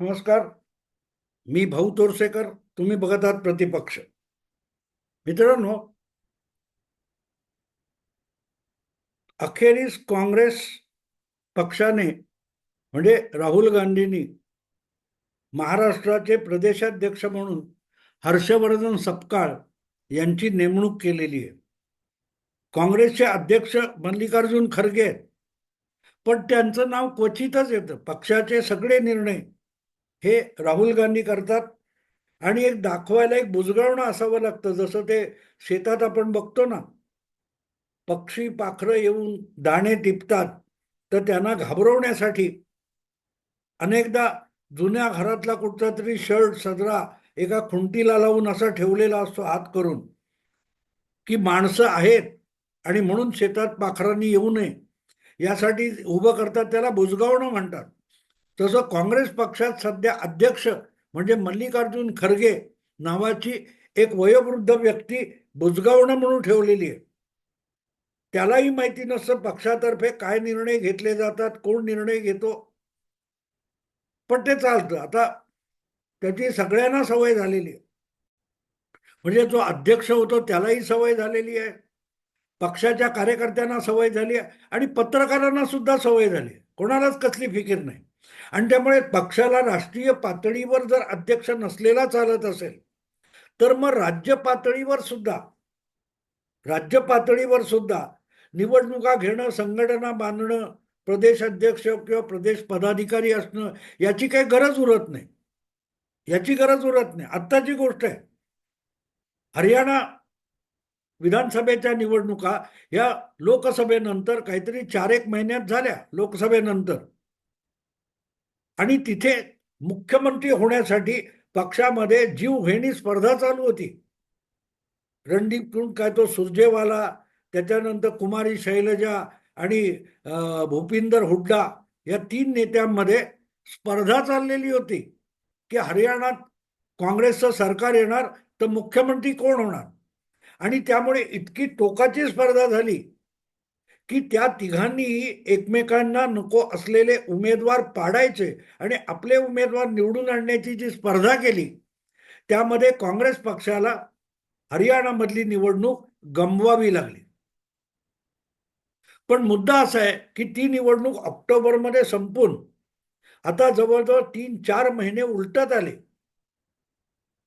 नमस्कार. मी भाऊ तोरसेकर तुम्ही बघत आहात प्रतिपक्ष. मित्रांनो अखेरीस काँग्रेस पक्षाने म्हणजे राहुल गांधींनी महाराष्ट्राचे प्रदेशाध्यक्ष म्हणून हर्षवर्धन सपकाळ यांची नेमणूक केलेली आहे. काँग्रेसचे अध्यक्ष मल्लिकार्जुन खरगे आहेत. पण त्यांचं नाव क्वचितच येतं. पक्षाचे सगळे निर्णय हे राहुल गांधी करतात. आणि एक दाखवायला एक बुजगावणं असावं लागतं. जसं ते शेतात आपण बघतो ना पक्षी पाखरं येऊन दाणे टिपतात तर त्यांना घाबरवण्यासाठी अनेकदा जुन्या घरातला कुठचा तरी शर्ट सदरा एका खुंटीला लावून असा ठेवलेला असतो हात करून की माणसं आहेत आणि म्हणून शेतात पाखरांनी येऊ नये. यासाठी उभं करतात त्याला बुजगावणं म्हणतात. तसं काँग्रेस पक्षात सध्या अध्यक्ष म्हणजे मल्लिकार्जुन खरगे नावाची एक वयोवृद्ध व्यक्ती बुजगावणं म्हणून ठेवलेली आहे. त्यालाही माहिती नसतं पक्षातर्फे काय निर्णय घेतले जातात कोण निर्णय घेतो. पण ते चालतं. आता त्याची सगळ्यांना सवय झालेली आहे. म्हणजे जो अध्यक्ष होतो त्यालाही सवय झालेली आहे. पक्षाच्या कार्यकर्त्यांना सवय झाली आहे आणि पत्रकारांना सुद्धा सवय झाली आहे. कोणालाच कसली फिकीर नाही. आणि त्यामुळे पक्षाला राष्ट्रीय पातळीवर जर अध्यक्ष नसलेला चालत असेल तर मग राज्य पातळीवर सुद्धा राज्य पातळीवर सुद्धा निवडणुका घेणं संघटना बांधणं प्रदेश अध्यक्ष किंवा प्रदेश पदाधिकारी असणं याची काही गरज उरत नाही. याची गरज उरत नाही. आत्ताची गोष्ट आहे हरियाणा विधानसभेच्या निवडणुका या लोकसभेनंतर काहीतरी चार एक महिन्यात झाल्या लोकसभेनंतर. आणि तिथे मुख्यमंत्री होण्यासाठी पक्षामध्ये जीवघेणी स्पर्धा चालू होती. रणदीप काय तो सुरजेवाला त्याच्यानंतर कुमारी शैलजा आणि भूपिंदर हुड्डा या तीन नेत्यांमध्ये स्पर्धा चाललेली होती. की हरियाणात काँग्रेसचं सरकार येणार तर मुख्यमंत्री कोण होणार? आणि त्यामुळे इतकी टोकाची स्पर्धा झाली. की त्या तिघांनी एकमेकांना नको असलेले उमेदवार पाडायचे आणि आपले उमेदवार निवडून आणण्याची जी स्पर्धा केली त्यामध्ये काँग्रेस पक्षाला हरियाणामधली निवडणूक गमवावी लागली. पण मुद्दा असा आहे की ती निवडणूक ऑक्टोबरमध्ये संपून आता जवळजवळ तीन चार महिने उलटत आले.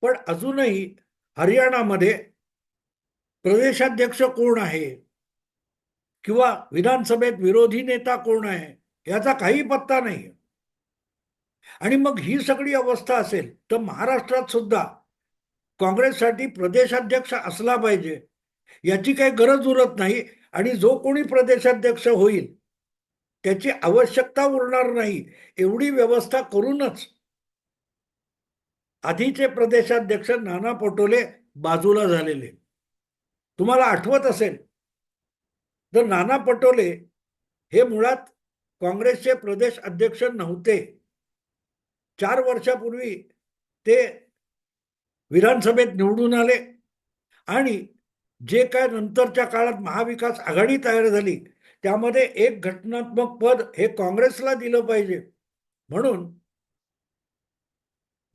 पण अजूनही हरियाणामध्ये प्रदेशाध्यक्ष कोण आहे? किंवा विधानसभेत विरोधी नेता कोण आहे याचा काही पत्ता नाही आणि मग ही सगळी अवस्था असेल तर महाराष्ट्रात सुद्धा काँग्रेससाठी प्रदेशाध्यक्ष असला पाहिजे याची काही गरज उरत नाही. आणि जो कोणी प्रदेशाध्यक्ष होईल त्याची आवश्यकता उरणार नाही एवढी व्यवस्था करूनच आधीचे प्रदेशाध्यक्ष नाना पटोले बाजूला झालेले. तुम्हाला आठवत असेल तर नाना पटोले हे मुळात काँग्रेसचे प्रदेश अध्यक्ष नव्हते चार वर्षापूर्वी ते विधानसभेत निवडून आले आणि जे काय नंतरच्या काळात महाविकास आघाडी तयार झाली त्यामध्ये एक घटनात्मक पद हे काँग्रेसला दिलं पाहिजे. म्हणून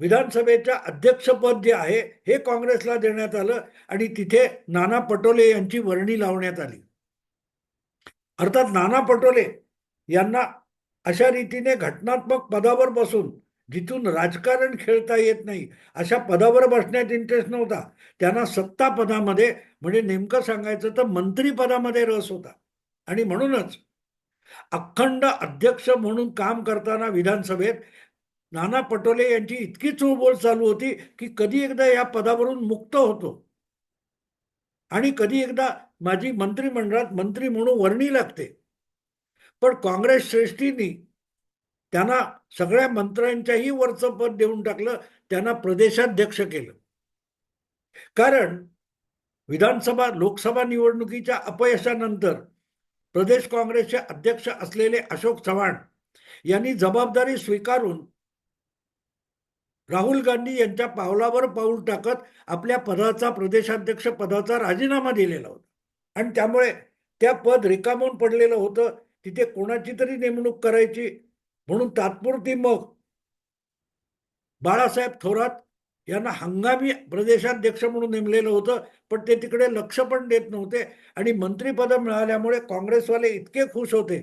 विधानसभेच्या अध्यक्षपद जे आहे हे काँग्रेसला देण्यात आलं आणि तिथे नाना पटोले यांची वर्णी लावण्यात आली. अर्थात नाना पटोले यांना अशा रीतीने घटनात्मक पदावर बसून जिथून राजकारण खेळता येत नाही अशा पदावर बसण्यात इंटरेस्ट नव्हता. त्यांना सत्ता पदामध्ये म्हणजे नेमकं सांगायचं तर मंत्रीपदामध्ये रस होता. आणि म्हणूनच अखंड अध्यक्ष म्हणून काम करताना विधानसभेत नाना पटोले यांची इतकी चुळबोळ चालू होती की कधी एकदा या पदावरून मुक्त होतो. आणि कधी एकदा माझी मंत्रिमंडळात मंत्री म्हणून वर्णी लागते. पण काँग्रेस श्रेष्ठींनी त्यांना सगळ्या मंत्र्यांच्याही वरचं पद देऊन टाकलं त्यांना प्रदेशाध्यक्ष केलं. कारण विधानसभा लोकसभा निवडणुकीच्या अपयशानंतर प्रदेश काँग्रेसचे अध्यक्ष असलेले अशोक चव्हाण यांनी जबाबदारी स्वीकारून राहुल गांधी यांच्या पावलावर पाऊल टाकत आपल्या पदाचा प्रदेशाध्यक्ष पदाचा राजीनामा दिलेला होता. आणि त्यामुळे त्या पद रिकामून पडलेलं होतं. तिथे कोणाची तरी नेमणूक करायची. म्हणून तात्पुरती मग बाळासाहेब थोरात यांना हंगामी प्रदेशाध्यक्ष म्हणून नेमलेलं होतं. पण ते तिकडे लक्ष पण देत नव्हते. आणि मंत्रीपदं मिळाल्यामुळे काँग्रेसवाले इतके खुश होते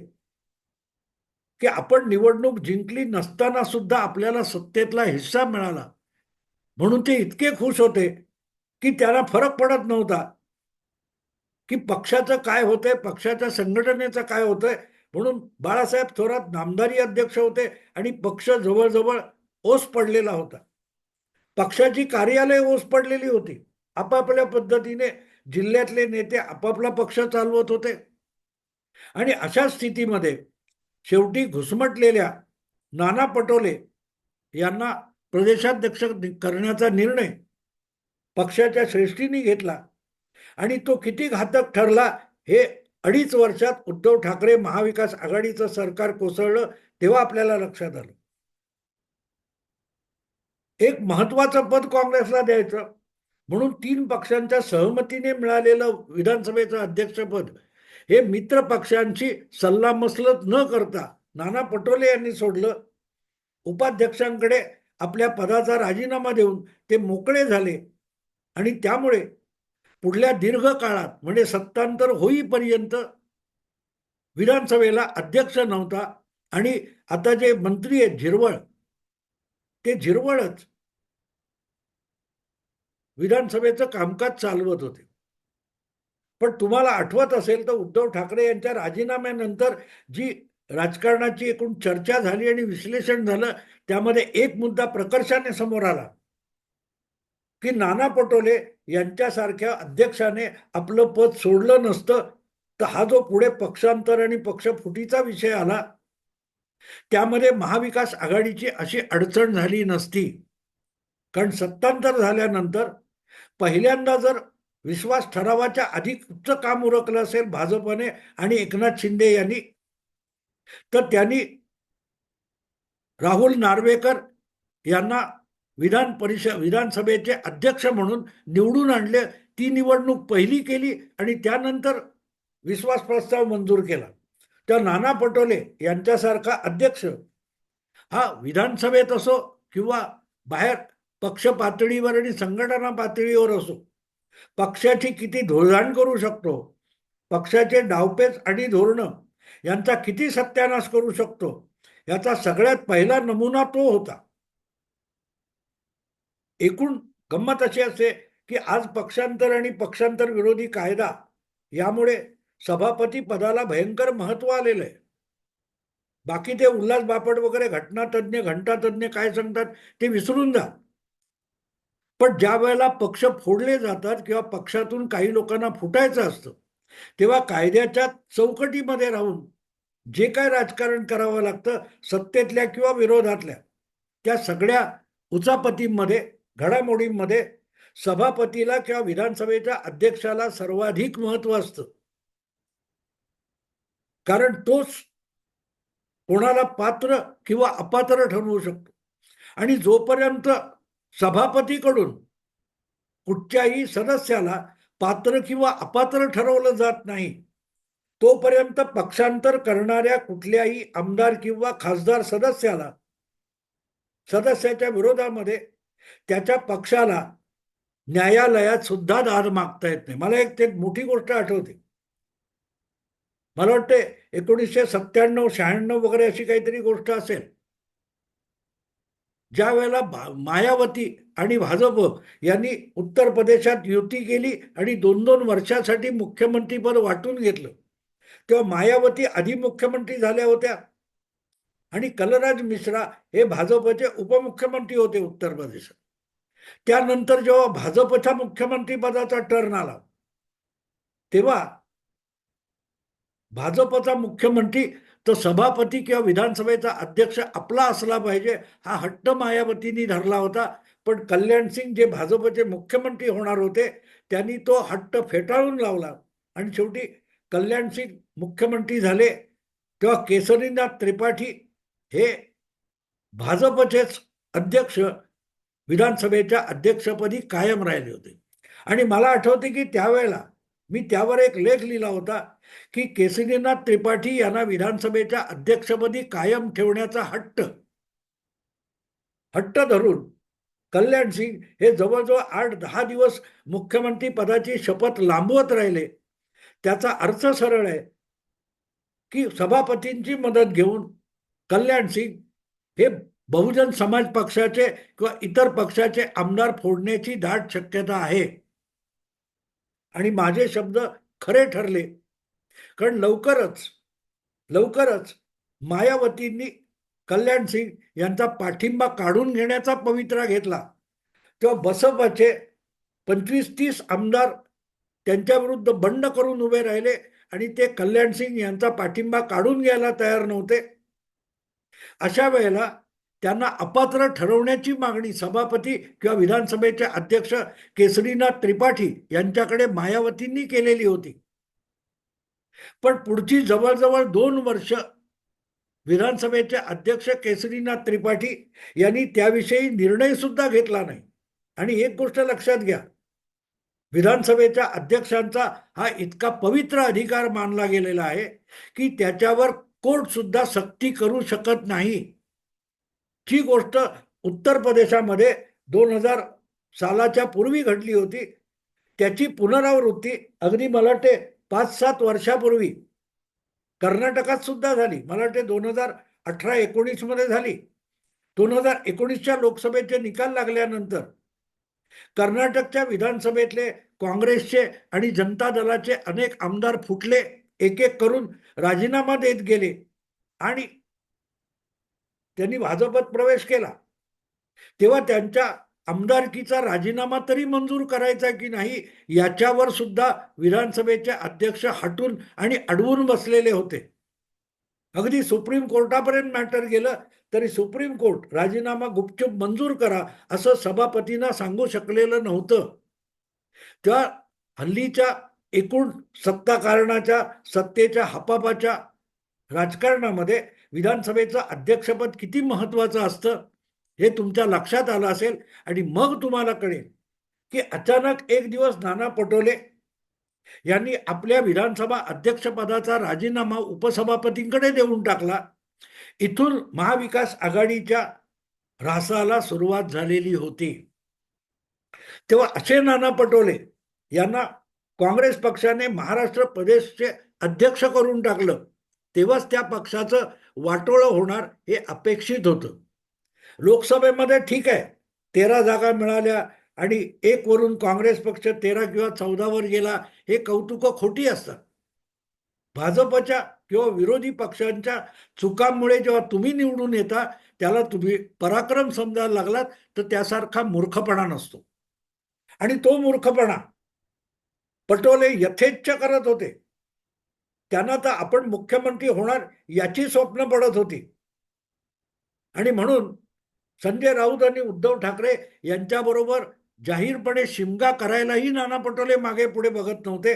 की आपण निवडणूक जिंकली नसताना सुद्धा आपल्याला सत्तेतला हिस्सा मिळाला. म्हणून ते इतके खुश होते की त्यांना फरक पडत नव्हता. की पक्षाचं काय होतंय पक्षाच्या संघटनेचं काय होतंय म्हणून बाळासाहेब थोरात नामदारी अध्यक्ष होते आणि पक्ष जवळजवळ ओस पडलेला होता. पक्षाची कार्यालय ओस पडलेली होती. आपापल्या पद्धतीने जिल्ह्यातले नेते आपापला पक्ष चालवत होते. आणि अशा स्थितीमध्ये शेवटी घुसमटलेल्या नाना पटोले यांना प्रदेशाध्यक्ष करण्याचा निर्णय पक्षाच्या श्रेष्ठींनी घेतला. आणि तो किती घातक ठरला हे अडीच वर्षात उद्धव ठाकरे महाविकास आघाडीचं सरकार कोसळलं तेव्हा आपल्याला लक्षात आलं. एक महत्वाचं पद काँग्रेसला द्यायचं. म्हणून तीन पक्षांच्या सहमतीने मिळालेलं विधानसभेचं अध्यक्षपद हे मित्र पक्षांची सल्लामसलत न करता नाना पटोले यांनी सोडलं. उपाध्यक्षांकडे आपल्या पदाचा राजीनामा देऊन ते मोकळे झाले आणि त्यामुळे पुढल्या दीर्घ काळात म्हणजे सत्तांतर होईपर्यंत विधानसभेला अध्यक्ष नव्हता. आणि आता जे मंत्री आहेत झिरवळ ते झिरवळच विधानसभेचं कामकाज चालवत होते. पण तुम्हाला आठवत असेल तर उद्धव ठाकरे यांच्या राजीनाम्यानंतर जी राजकारणाची एकूण चर्चा झाली आणि विश्लेषण झालं त्यामध्ये एक मुद्दा प्रकर्षाने समोर आला की नाना पटोले यांच्यासारख्या अध्यक्षाने आपलं पद सोडलं नसतं तर हा जो पुढे पक्षांतर आणि पक्षफुटीचा विषय आला त्यामध्ये महाविकास आघाडीची अशी अडचण झाली नसती. कारण सत्तांतर झाल्यानंतर पहिल्यांदा जर विश्वास ठरावाच्या अधिक उच्च काम उरकलं असेल भाजपने आणि एकनाथ शिंदे यांनी तर त्यांनी राहुल नार्वेकर यांना विधान परिषद विधानसभेचे अध्यक्ष म्हणून निवडून आणले. ती निवडणूक पहिली केली आणि त्यानंतर विश्वास प्रस्ताव मंजूर केला. त्या नाना पटोले यांच्यासारखा अध्यक्ष हा विधानसभेत असो किंवा बाहेर पक्ष पातळीवर आणि संघटना पातळीवर असो पक्षाची किती धुळधाण करू शकतो पक्षाचे डावपेच आणि धोरणं यांचा किती सत्यानाश करू शकतो याचा सगळ्यात पहिला नमुना तो होता. एकूण गंमत अशी असते की आज पक्षांतर आणि पक्षांतर विरोधी कायदा यामुळे सभापती पदाला भयंकर महत्त्व आलेलं आहे बाकी ते उल्हास बापट वगैरे घटनातज्ञ घंटातज्ञ काय सांगतात ते विसरून जा. पण ज्या वेळेला पक्ष फोडले जातात किंवा पक्षातून काही लोकांना फुटायचं असतं तेव्हा कायद्याच्या चौकटीमध्ये राहून जे काय राजकारण करावं लागतं सत्तेतल्या किंवा विरोधातल्या त्या सगळ्या उचापतींमध्ये घडामोडींमध्ये सभापतीला किंवा विधानसभेच्या अध्यक्षाला सर्वाधिक महत्त्व असतं. कारण तोच कोणाला पात्र किंवा अपात्र ठरवू शकतो. आणि जोपर्यंत सभापतीकडून कुठच्याही सदस्याला पात्र किंवा अपात्र ठरवलं जात नाही तोपर्यंत पक्षांतर करणाऱ्या कुठल्याही आमदार किंवा खासदार सदस्याला सदस्याच्या विरोधामध्ये त्याच्या पक्षाला न्यायालयात सुद्धा दाद मागता येत नाही. मला एक ते मोठी गोष्ट आठवते. मला वाटते एकोणीसशे सत्त्याण्णव शहाण्णव वगैरे अशी काहीतरी गोष्ट असेल. ज्या वेळेला मायावती आणि भाजप यांनी उत्तर प्रदेशात युती केली आणि दोन दोन वर्षासाठी मुख्यमंत्रीपद वाटून घेतलं तेव्हा मायावती आधी मुख्यमंत्री झाल्या होत्या. आणि कलराज मिश्रा हे भाजपचे उपमुख्यमंत्री होते उत्तर प्रदेशात. त्यानंतर जेव्हा भाजपच्या मुख्यमंत्री पदाचा टर्न आला तेव्हा भाजपचा मुख्यमंत्री तर सभापती किंवा विधानसभेचा अध्यक्ष आपला असला पाहिजे हा हट्ट मायावतींनी धरला होता. पण कल्याण सिंग जे भाजपचे मुख्यमंत्री होणार होते त्यांनी तो हट्ट फेटाळून लावला. आणि शेवटी कल्याण सिंग मुख्यमंत्री झाले तेव्हा केसरीनाथ त्रिपाठी हे भाजपचेच अध्यक्ष विधानसभेच्या अध्यक्षपदी कायम राहिले होते. आणि मला आठवते की त्यावेळेला मी त्यावर एक लेख लिहिला होता की केसरीनाथ त्रिपाठी यांना विधानसभेच्या अध्यक्षपदी कायम ठेवण्याचा हट्ट हट्ट धरून कल्याण सिंग हे जवळजवळ आठ दहा दिवस मुख्यमंत्री पदाची शपथ लांबवत राहिले. त्याचा अर्थ सरळ आहे की सभापतींची मदत घेऊन कल्याण सिंग हे बहुजन समाज पक्षाचे किंवा इतर पक्षाचे आमदार फोडण्याची दाट शक्यता आहे. आणि माझे शब्द खरे ठरले. कारण लवकरच लवकरच मायावतींनी कल्याण सिंग यांचा पाठिंबा काढून घेण्याचा पवित्रा घेतला. तेव्हा बसपाचे पंचवीस तीस आमदार त्यांच्याविरुद्ध बंड करून उभे राहिले आणि ते कल्याण सिंग यांचा पाठिंबा काढून घ्यायला तयार नव्हते. अशा वेळेला त्यांना अपात्र ठरवण्याची मागणी सभापती किंवा विधानसभेचे अध्यक्ष केसरीनाथ त्रिपाठी यांच्याकडे मायावतींनी केलेली होती. पण पुढची जवळजवळ दोन वर्ष विधानसभेचे अध्यक्ष केसरीनाथ त्रिपाठी यांनी त्याविषयी निर्णय सुद्धा घेतला नाही. आणि एक गोष्ट लक्षात घ्या विधानसभेच्या अध्यक्षांचा हा इतका पवित्र अधिकार मानला गेलेला आहे की त्याच्यावर कोर्ट सुद्धा सक्ती करू शकत नाही. ही गोष्ट उत्तर प्रदेशामध्ये दोन हजार सालाच्या पूर्वी घडली होती. त्याची पुनरावृत्ती अगदी मला वाटते पाच सात वर्षापूर्वी कर्नाटकात सुद्धा झाली. मला वाटते दोन हजार अठरा एकोणीसमध्ये झाली. दोन हजार एकोणीसच्या लोकसभेचे निकाल लागल्यानंतर कर्नाटकच्या विधानसभेतले काँग्रेसचे आणि जनता दलाचे अनेक आमदार फुटले. एक एक करून राजीनामा देत गेले. आणि त्यांनी भाजपत प्रवेश केला. तेव्हा त्यांच्या आमदारकीचा राजीनामा तरी मंजूर करायचा की नाही याच्यावर सुद्धा विधानसभेचे अध्यक्ष हटून आणि अडवून बसलेले होते. अगदी सुप्रीम कोर्टापर्यंत मॅटर गेलं तरी सुप्रीम कोर्ट राजीनामा गुपचूप मंजूर करा असं सभापतींना सांगू शकलेलं नव्हतं. त्या हल्लीच्या एकूण सत्ता कारणाच्या सत्तेच्या हपापाच्या राजकारणामध्ये विधानसभेचं अध्यक्षपद किती महत्वाचं असतं हे तुमच्या लक्षात आलं असेल आणि मग तुम्हाला कळेल की अचानक एक दिवस नाना पटोले यांनी आपल्या विधानसभा अध्यक्षपदाचा राजीनामा उपसभापतींकडे देऊन टाकला. इथून महाविकास आघाडीच्या ऱ्हासाला सुरुवात झालेली होती. तेव्हा असे नाना पटोले यांना काँग्रेस पक्षाने महाराष्ट्र प्रदेशचे अध्यक्ष करून टाकलं तेव्हाच त्या पक्षाचं वाटोळं होणार हे अपेक्षित होतं. लोकसभेमध्ये ठीक आहे तेरा जागा मिळाल्या आणि एक वरून काँग्रेस पक्ष तेरा किंवा चौदावर गेला हे कौतुक खोटी असतात. भाजपच्या किंवा विरोधी पक्षांच्या चुकांमुळे जेव्हा तुम्ही निवडून येता त्याला तुम्ही पराक्रम समजायला लागलात तर त्यासारखा मूर्खपणा नसतो. आणि तो मूर्खपणा पटोले यथेच्छ करत होते. त्यांना तर आपण मुख्यमंत्री होणार याची स्वप्न पडत होती. आणि म्हणून संजय राऊत आणि उद्धव ठाकरे यांच्याबरोबर जाहीरपणे शिमगा करायलाही नाना पटोले मागे पुढे बघत नव्हते.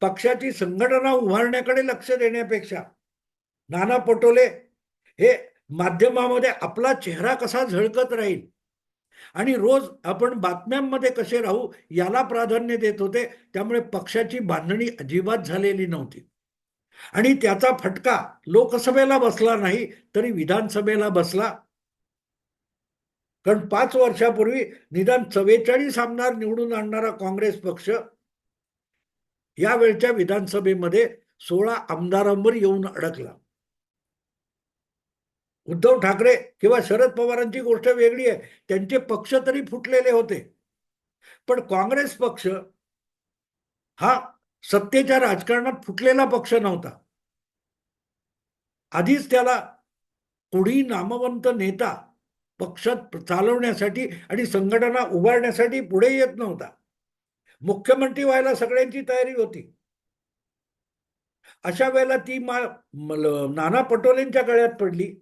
पक्षाची संघटना उभारण्याकडे लक्ष देण्यापेक्षा नाना पटोले हे माध्यमामध्ये आपला चेहरा कसा झळकत राहील? आणि रोज आपण बातम्यांमध्ये कसे राहू याला प्राधान्य देत होते त्यामुळे पक्षाची बांधणी अजिबात झालेली नव्हती. आणि त्याचा फटका लोकसभेला बसला नाही तरी विधानसभेला बसला. कारण पाच वर्षापूर्वी निदान चव्वेचाळीस आमदार निवडून आणणारा काँग्रेस पक्ष यावेळच्या विधानसभेमध्ये सोळा आमदारांवर येऊन अडकला. उद्धव ठाकरे किंवा शरद पवारांची गोष्ट वेगळी आहे. त्यांचे पक्ष तरी फुटलेले होते. पण काँग्रेस पक्ष हा सत्तेच्या राजकारणात फुटलेला पक्ष नव्हता. आधीच त्याला कोणी नामवंत नेता पक्षात चालवण्यासाठी आणि संघटना उभारण्यासाठी पुढे येत नव्हता. मुख्यमंत्री व्हायला सगळ्यांची तयारी होती. अशा वेळेला ती मा नाना पटोलेंच्या गळ्यात पडली.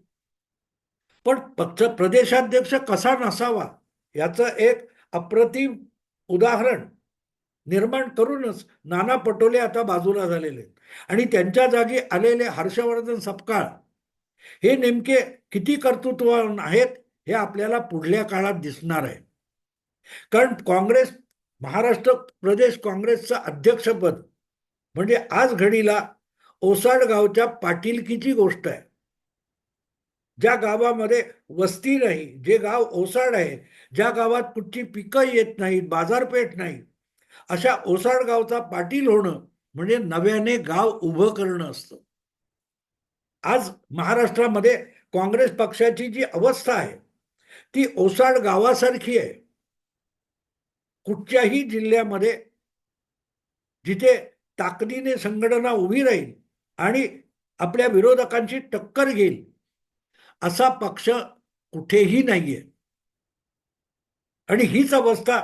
पण पक्ष प्रदेशाध्यक्ष कसा नसावा याचं एक अप्रतिम उदाहरण निर्माण करूनच नाना पटोले आता बाजूला झालेले आणि त्यांच्या जागी आलेले हर्षवर्धन सपकाळ हे नेमके किती कर्तृत्ववान आहेत हे आपल्याला पुढल्या काळात दिसणार आहे. कारण काँग्रेस महाराष्ट्र प्रदेश काँग्रेसचं अध्यक्षपद म्हणजे आज घडीला ओसाड गावच्या पाटीलकीची गोष्ट आहे. ज्या गावामध्ये वस्ती नाही जे गाव ओसाड आहे ज्या गावात कुठची पिकं येत नाहीत बाजारपेठ नाही अशा ओसाड गावचा पाटील होणं म्हणजे नव्याने गाव उभं करणं असतं. आज महाराष्ट्रामध्ये काँग्रेस पक्षाची जी अवस्था आहे ती ओसाड गावासारखी आहे. कुठच्याही जिल्ह्यामध्ये जिथे ताकदीने संघटना उभी राहील आणि आपल्या विरोधकांची टक्कर घेईल असा पक्ष कुठेही नाहीये. आणि हीच अवस्था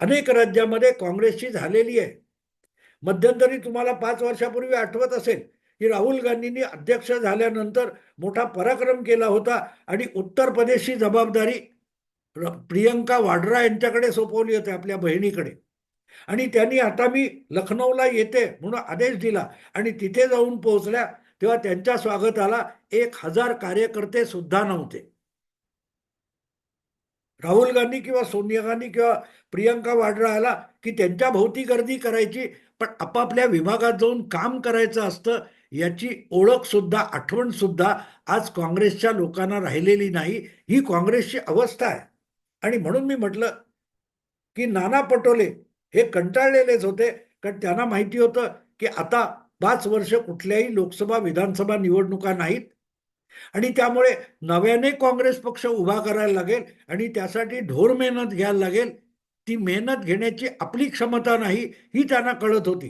अनेक राज्यामध्ये काँग्रेसची झालेली आहे. मध्यंतरी तुम्हाला पाच वर्षापूर्वी आठवत असेल की राहुल गांधींनी अध्यक्ष झाल्यानंतर मोठा पराक्रम केला होता आणि उत्तर प्रदेशची जबाबदारी र- प्रियंका वाड्रा यांच्याकडे सोपवली होती आपल्या बहिणीकडे. आणि त्यांनी आता मी लखनौला येते म्हणून आदेश दिला आणि तिथे जाऊन पोहोचल्या तेव्हा त्यांच्या स्वागताला एक हजार कार्यकर्ते सुद्धा नव्हते. राहुल गांधी किंवा सोनिया गांधी किंवा प्रियंका वाड्रा आला की त्यांच्या भोवती गर्दी करायची पण आपापल्या विभागात जाऊन काम करायचं असतं याची ओळख सुद्धा आठवण सुद्धा आज काँग्रेसच्या लोकांना राहिलेली नाही. ही काँग्रेसची अवस्था आहे. आणि म्हणून मी म्हटलं की नाना पटोले हे कंटाळलेलेच होते कारण त्यांना माहिती होतं की आता पाच वर्ष कुठल्याही लोकसभा विधानसभा निवडणुका नाहीत. आणि त्यामुळे नव्याने काँग्रेस पक्ष उभा करायला लागेल आणि त्यासाठी ढोर मेहनत घ्यायला लागेल. ती मेहनत घेण्याची आपली क्षमता नाही ही त्यांना कळत होती.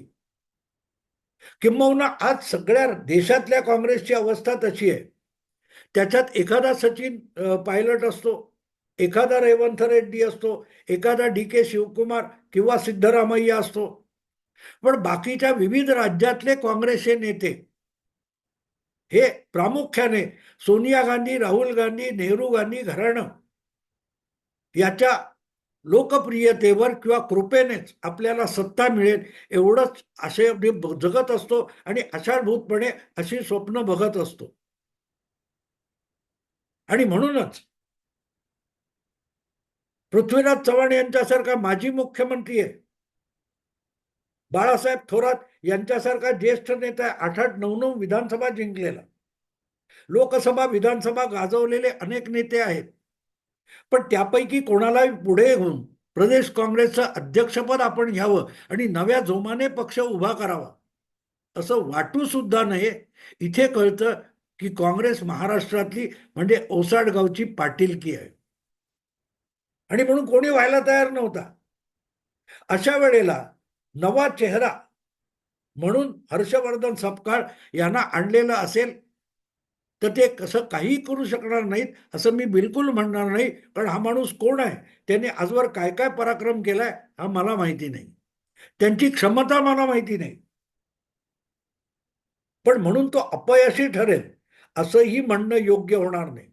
किंबहुना आज सगळ्या देशातल्या काँग्रेसची अवस्था तशी आहे. त्याच्यात एखादा सचिन पायलट असतो एखादा रेवंत रेड्डी असतो एखादा डी के शिवकुमार किंवा सिद्धरामय्या असतो. पण बाकीच्या विविध राज्यातले काँग्रेसचे नेते हे प्रामुख्याने सोनिया गांधी राहुल गांधी नेहरू गांधी घराणं याच्या लोकप्रियतेवर किंवा कृपेनेच आपल्याला सत्ता मिळेल एवढंच असे जगत असतो आणि अशाभूतपणे अशी स्वप्न बघत असतो. आणि म्हणूनच पृथ्वीराज चव्हाण यांच्यासारखा माजी मुख्यमंत्री आहे. बाळासाहेब थोरात यांच्यासारखा ज्येष्ठ नेता आहे आठ आठ नऊ नऊ विधानसभा जिंकलेला. लोकसभा विधानसभा गाजवलेले अनेक नेते आहेत. पण त्यापैकी कोणालाही पुढे घेऊन प्रदेश काँग्रेसचं अध्यक्षपद आपण घ्यावं आणि नव्या जोमाने पक्ष उभा करावा असं वाटू सुद्धा नये. इथे कळतं की काँग्रेस महाराष्ट्रातली म्हणजे ओसाड गावची पाटीलकी आहे. आणि म्हणून कोणी व्हायला तयार नव्हता. अशा वेळेला नवा चेहरा म्हणून हर्षवर्धन सपकाळ यांना आणलेलं असेल तर ते कसं काही करू शकणार नाहीत असं मी बिलकुल म्हणणार नाही. कारण हा माणूस कोण आहे? त्याने आजवर काय काय पराक्रम केलाय हा मला माहिती नाही. त्यांची क्षमता मला माहिती नाही. पण म्हणून तो अपयशी ठरेल असंही म्हणणं योग्य होणार नाही.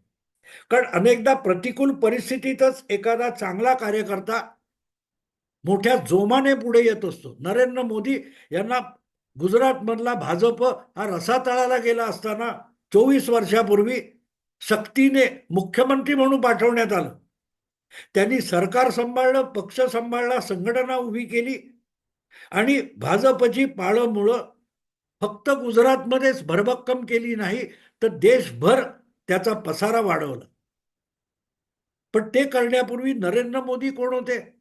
कारण अनेकदा प्रतिकूल परिस्थितीतच एखादा चांगला कार्यकर्ता मोठ्या जोमाने पुढे येत असतो. नरेंद्र मोदी यांना गुजरातमधला भाजप हा रसातळाला गेला असताना चोवीस वर्षापूर्वी सक्तीने मुख्यमंत्री म्हणून पाठवण्यात आलं. त्यांनी सरकार सांभाळलं पक्ष सांभाळला संघटना उभी केली आणि भाजपची पाळंमुळं फक्त गुजरातमध्येच भरभक्कम केली नाही तर देशभर त्याचा पसारा वाढवला. पण ते करण्यापूर्वी नरेंद्र मोदी कोण होते?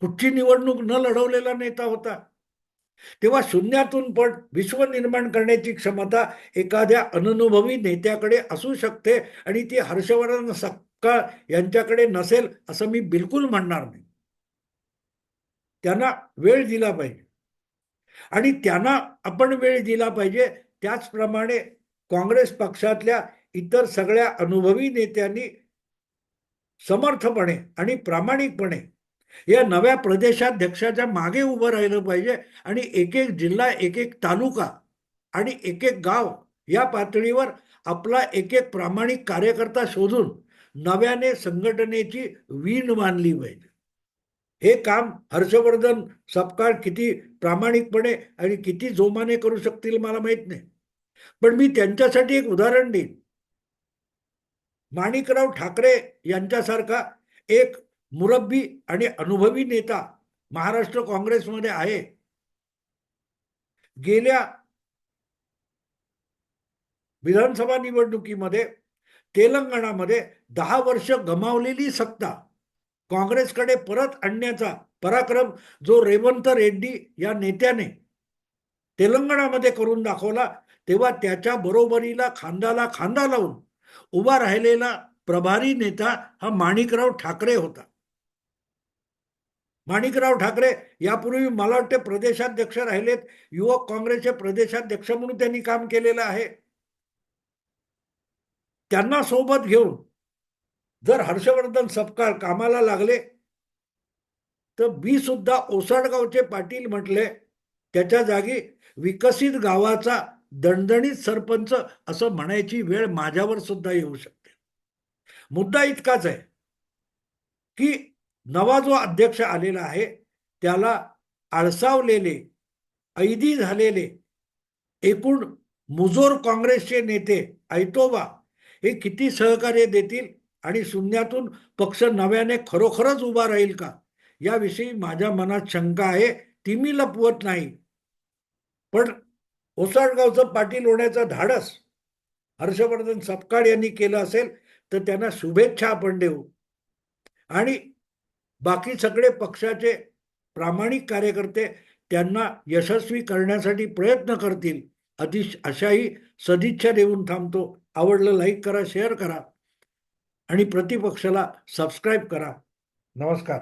कुठची निवडणूक न लढवलेला नेता होता. तेव्हा शून्यातून पण विश्व निर्माण करण्याची क्षमता एखाद्या अननुभवी नेत्याकडे असू शकते आणि ती हर्षवर्धन सक्काळ यांच्याकडे नसेल असं मी बिलकुल म्हणणार नाही. त्यांना वेळ दिला पाहिजे. आणि त्यांना आपण वेळ दिला पाहिजे त्याचप्रमाणे काँग्रेस पक्षातल्या इतर सगळ्या अनुभवी नेत्यांनी समर्थपणे आणि प्रामाणिकपणे या नव्या प्रदेशाध्यक्षाच्या मागे उभं राहिलं पाहिजे आणि एक एक जिल्हा एक एक तालुका आणि एक एक गाव या पातळीवर आपला एक एक प्रामाणिक कार्यकर्ता शोधून नव्याने संघटनेची वीण मानली पाहिजे. हे काम हर्षवर्धन सपकाळ किती प्रामाणिकपणे आणि किती जोमाने करू शकतील मला माहीत नाही. पण मी त्यांच्यासाठी एक उदाहरण देईन. माणिकराव ठाकरे यांच्यासारखा एक मुरब्बी आणि अनुभवी नेता महाराष्ट्र काँग्रेसमध्ये आहे. गेल्या विधानसभा निवडणुकीमध्ये तेलंगणामध्ये दहा वर्ष गमावलेली सत्ता काँग्रेसकडे परत आणण्याचा पराक्रम जो रेवंत रेड्डी या नेत्याने तेलंगणामध्ये करून दाखवला तेव्हा त्याच्या बरोबरीला खांदाला खांदा लावून उभा राहिलेला प्रभारी नेता हा माणिकराव ठाकरे होता. माणिकराव ठाकरे यापूर्वी मला वाटते प्रदेशाध्यक्ष राहिलेत युवक काँग्रेसचे प्रदेशाध्यक्ष म्हणून त्यांनी काम केलेलं आहे. त्यांना सोबत घेऊन जर हर्षवर्धन सपकाळ कामाला लागले तर मी सुद्धा ओसाडगावचे पाटील म्हटले त्याच्या जागी विकसित गावाचा दणदणीत सरपंच असं म्हणायची वेळ माझ्यावर सुद्धा येऊ शकते. मुद्दा इतकाच आहे की नवा जो अध्यक्ष आलेला आहे त्याला आळसावलेले ऐदी झालेले एकूण मुजोर काँग्रेसचे नेते ऐतोबा हे किती सहकार्य देतील आणि शून्यातून पक्ष नव्याने खरोखरच उभा राहील का? याविषयी माझ्या मनात शंका आहे ती मी लपवत नाही. पण ओसाडगावचं पाटील होण्याचं धाडस हर्षवर्धन सपकाळ यांनी केलं असेल तर त्यांना शुभेच्छा आपण देऊ. आणि बाकी सगळे पक्षाचे प्रामाणिक कार्यकर्ते त्यांना यशस्वी करण्यासाठी प्रयत्न करतील. अतिश अशाही सदिच्छा देऊन थांबतो. आवडलं लाईक करा शेअर करा आणि प्रतिपक्षाला सबस्क्राईब करा. नमस्कार.